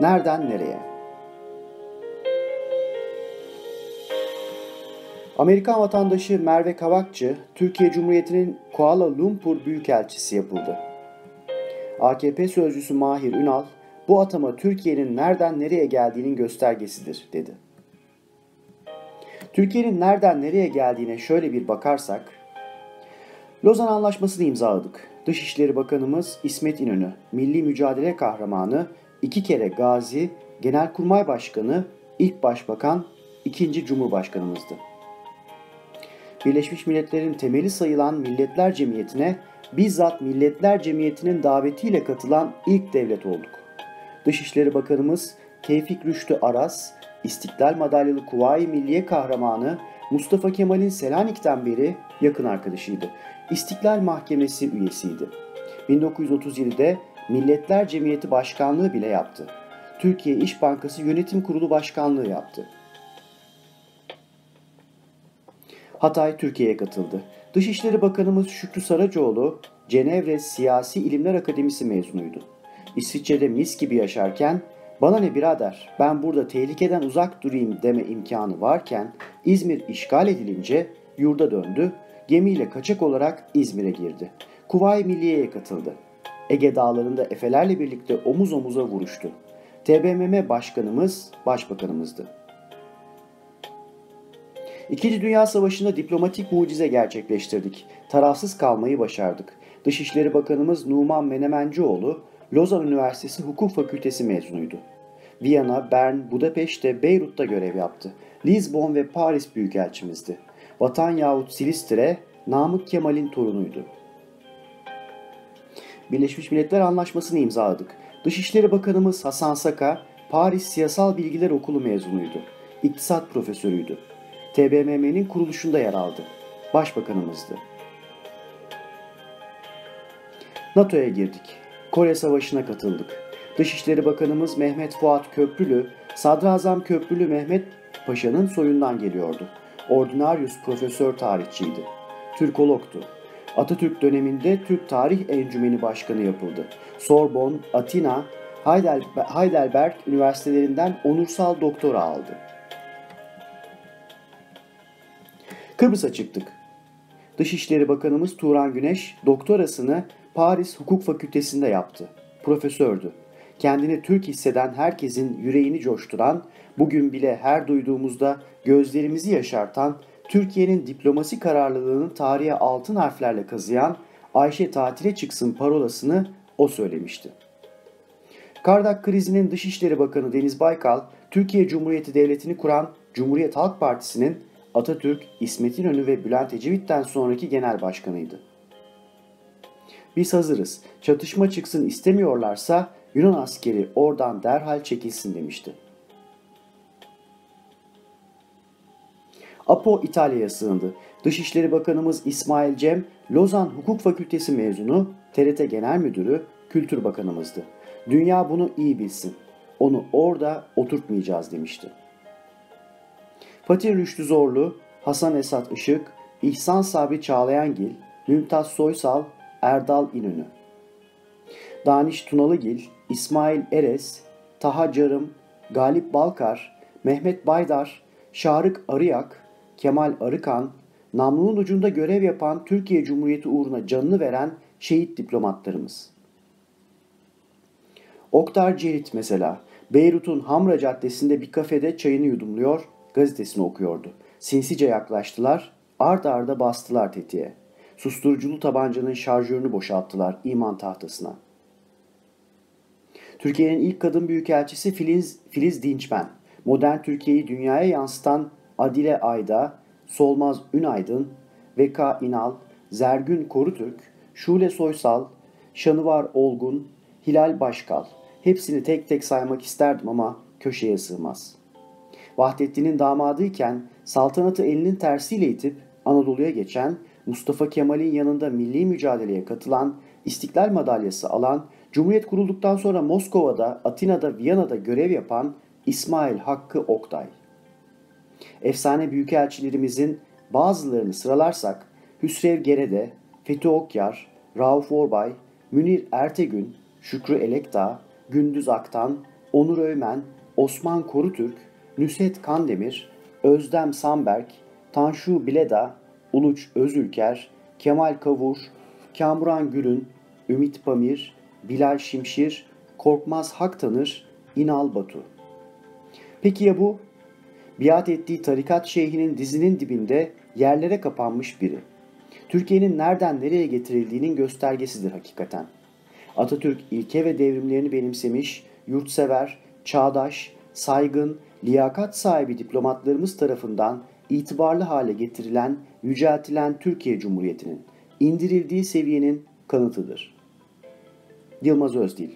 nereden nereye? Amerikan vatandaşı Merve Kavakçı, Türkiye Cumhuriyeti'nin Kuala Lumpur Büyükelçisi yapıldı. AKP sözcüsü Mahir Ünal, bu atama Türkiye'nin nereden nereye geldiğinin göstergesidir, dedi. Türkiye'nin nereden nereye geldiğine şöyle bir bakarsak, Lozan Anlaşması'nı imzaladık. Dışişleri Bakanımız İsmet İnönü, milli mücadele kahramanı, iki kere gazi, genelkurmay başkanı, ilk başbakan, ikinci cumhurbaşkanımızdı. Birleşmiş Milletler'in temeli sayılan Milletler Cemiyeti'ne bizzat Milletler Cemiyeti'nin davetiyle katılan ilk devlet olduk. Dışişleri Bakanımız Tevfik Rüştü Aras, İstiklal Madalyalı Kuvayi Milliye Kahramanı Mustafa Kemal'in Selanik'ten beri yakın arkadaşıydı. İstiklal Mahkemesi üyesiydi. 1937'de Milletler Cemiyeti Başkanlığı bile yaptı. Türkiye İş Bankası Yönetim Kurulu Başkanlığı yaptı. Hatay Türkiye'ye katıldı. Dışişleri Bakanımız Şükrü Saracoğlu, Cenevre Siyasi İlimler Akademisi mezunuydu. İsviçre'de mis gibi yaşarken bana ne birader ben burada tehlikeden uzak durayım deme imkanı varken İzmir işgal edilince yurda döndü, gemiyle kaçak olarak İzmir'e girdi. Kuvayi Milliye'ye katıldı. Ege dağlarında Efelerle birlikte omuz omuza vuruştu. TBMM başkanımız başbakanımızdı. İkinci Dünya Savaşı'nda diplomatik mucize gerçekleştirdik. Tarafsız kalmayı başardık. Dışişleri Bakanımız Numan Menemencioğlu, Lozan Üniversitesi Hukuk Fakültesi mezunuydu. Viyana, Bern, Budapeşte, Beyrut'ta görev yaptı. Lisbon ve Paris büyükelçimizdi. Vatan yahut Silistre, Namık Kemal'in torunuydu. Birleşmiş Milletler Anlaşması'nı imzaladık. Dışişleri Bakanımız Hasan Saka, Paris Siyasal Bilgiler Okulu mezunuydu. İktisat profesörüydü. TBMM'nin kuruluşunda yer aldı. Başbakanımızdı. NATO'ya girdik. Kore Savaşı'na katıldık. Dışişleri Bakanımız Mehmet Fuat Köprülü, Sadrazam Köprülü Mehmet Paşa'nın soyundan geliyordu. Ordinarius profesör tarihçiydi. Türkologtu. Atatürk döneminde Türk Tarih Encümeni Başkanı yapıldı. Sorbonne, Atina, Heidelberg üniversitelerinden onursal doktora aldı. Kıbrıs'a çıktık. Dışişleri Bakanımız Turan Güneş doktorasını Paris Hukuk Fakültesi'nde yaptı. Profesördü. Kendini Türk hisseden herkesin yüreğini coşturan, bugün bile her duyduğumuzda gözlerimizi yaşartan, Türkiye'nin diplomasi kararlılığını tarihe altın harflerle kazıyan Ayşe tatile çıksın parolasını o söylemişti. Kardak krizinin Dışişleri Bakanı Deniz Baykal, Türkiye Cumhuriyeti Devleti'ni kuran Cumhuriyet Halk Partisi'nin Atatürk, İsmet İnönü ve Bülent Ecevit'ten sonraki genel başkanıydı. Biz hazırız. Çatışma çıksın istemiyorlarsa Yunan askeri oradan derhal çekilsin demişti. Apo İtalya'ya sığındı. Dışişleri Bakanımız İsmail Cem, Lozan Hukuk Fakültesi mezunu, TRT Genel Müdürü, Kültür Bakanımızdı. Dünya bunu iyi bilsin. Onu orada oturtmayacağız demişti. Fatih Rüştü Zorlu, Hasan Esat Işık, İhsan Sabri Çağlayangil, Mümtaz Soysal, Erdal İnönü. Daniş Tunalıgil, İsmail Eres, Taha Carım, Galip Balkar, Mehmet Baydar, Şarık Arıyak, Kemal Arıkan, namlunun ucunda görev yapan Türkiye Cumhuriyeti uğruna canını veren şehit diplomatlarımız. Oktar Cerit mesela, Beyrut'un Hamra Caddesi'nde bir kafede çayını yudumluyor, gazetesini okuyordu. Sinsice yaklaştılar, ard arda bastılar tetiğe. Susturuculu tabancanın şarjörünü boşalttılar iman tahtasına. Türkiye'nin ilk kadın büyükelçisi Filiz, Filiz Dinçmen, modern Türkiye'yi dünyaya yansıtan Adile Ayda, Solmaz Ünaydın, Veka İnal, Zergün Korutürk, Şule Soysal, Şanıvar Olgun, Hilal Başkal. Hepsini tek tek saymak isterdim ama köşeye sığmaz. Vahdettin'in damadıyken saltanatı elinin tersiyle itip Anadolu'ya geçen, Mustafa Kemal'in yanında milli mücadeleye katılan, İstiklal Madalyası alan, Cumhuriyet kurulduktan sonra Moskova'da, Atina'da, Viyana'da görev yapan İsmail Hakkı Oktay. Efsane büyükelçilerimizin bazılarını sıralarsak Hüsrev Gerede, Fethi Okyar, Rauf Orbay, Münir Ertegün, Şükrü Elekdağ, Gündüz Aktan, Onur Öymen, Osman Korutürk, Nüset Kandemir, Özdem Samberk, Tanşu Bileda, Uluç Özülker, Kemal Kavur, Kamuran Gülün, Ümit Pamir, Bilal Şimşir, Korkmaz Haktanır, İnal Batu. Peki ya bu? Biat ettiği tarikat şeyhinin dizinin dibinde yerlere kapanmış biri. Türkiye'nin nereden nereye getirildiğinin göstergesidir hakikaten. Atatürk ilke ve devrimlerini benimsemiş, yurtsever, çağdaş, saygın, liyakat sahibi diplomatlarımız tarafından itibarlı hale getirilen, yüceltilen Türkiye Cumhuriyeti'nin indirildiği seviyenin kanıtıdır. Yılmaz Özdil